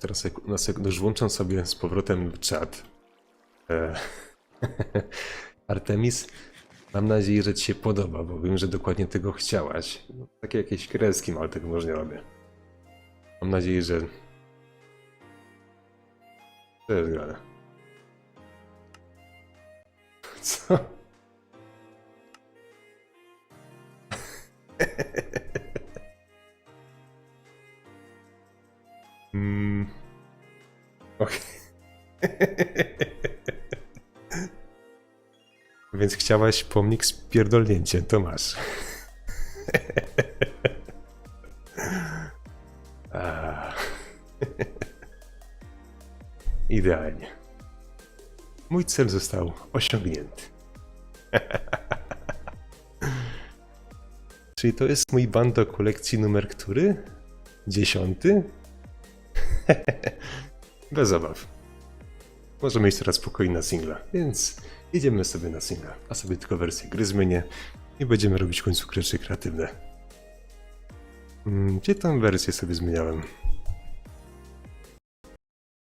Teraz sek- na włączam sobie z powrotem czat. E, Artemis, mam nadzieję, że Ci się podoba, bo wiem, że dokładnie tego chciałaś. No, takie jakieś kreski, ale tego może nie robię. Mam nadzieję, że... To jest grane. Co? Mm. Okej. Więc chciałaś pomnik z pierdolnięciem, to masz. A. Idealnie. Mój cel został osiągnięty. Czyli to jest mój band do kolekcji numer który? Dziesiąty? Bez obaw. Możemy iść teraz spokojnie na singla, więc idziemy sobie na singla, a sobie tylko wersję gry zmienię i będziemy robić w końcu rzeczy kreatywne. Mm, Gdzie tam wersję sobie zmieniałem?